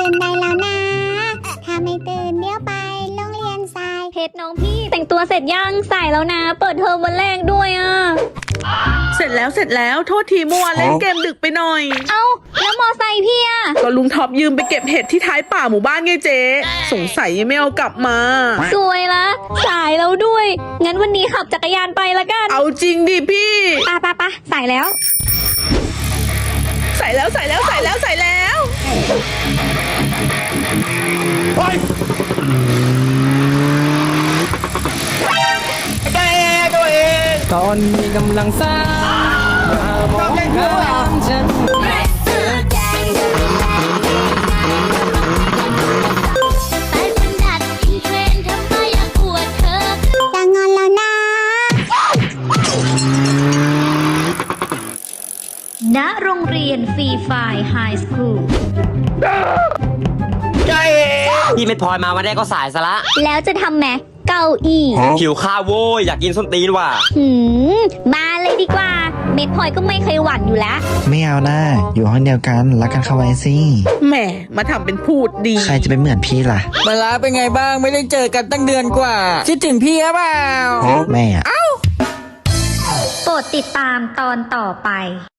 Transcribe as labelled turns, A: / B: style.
A: ตื่นได้แล้วนะ ถ้าไม่ตื่นเดี๋ยวไปโรงเรียนสาย
B: เพชรน้องพี่ แต่งตัวเสร็จยังสายแล้วนะ เปิดเทอมวันแรกด้วยอะ
C: เสร็จแล้วเสร็จแล้วโทษทีเมื่อวานเล่นเกมดึกไปหน่อย
B: เอ้า แล้วมอไซค์พี่อะ
C: ก็ลุงท็อปยืมไปเก็บเห็ดที่ท้ายป่าหมู่บ้านไงเจ๊ สงสัยยังไม่เอากลับมา
B: สวยละสายแล้วด้วย งั้นวันนี้ขับจักรยานไปละกัน
C: เอาจริงดิพี่
B: ปะปะปะสายแล้ว
C: ใส่แล้วใส่แล้วใส่แล้วใส่แล้ว
D: ตอนมีกำลังสร้างมามองข้ามฉัน
A: แต่ฉันดัดอินเทรนด์ทำไมอยากอวดเธอจะงอนแล้วนะ
B: ณโรงเรียนฟรีไฟไฮสคูล
E: พี่เม็ดพลอยมาวันแรกก็สายซะละ
B: แล้วจะทำแมเก้าอี้
E: หิวข้าวโว้ยอยากกินส้นตีนว่ะ
B: หืมมาเลยดีกว่า เม็ดพลอยก็ไม่เคยหวั่นอยู่แล้ว
F: ไม่เอานะอยู่ห้องเดียวกันรักกันเข้าไว้สิ
C: แหมมาทำเป็นพูดดี
F: ใครจะไปเหมือนพี่ล่ะ
D: มาลาเป็นไงบ้างไม่ได้เจอกันตั้งเดือนกว่าคิดถึงพี่หรือเปล่า
F: แม่อะ
B: โปรดติดตามตอนต่อไป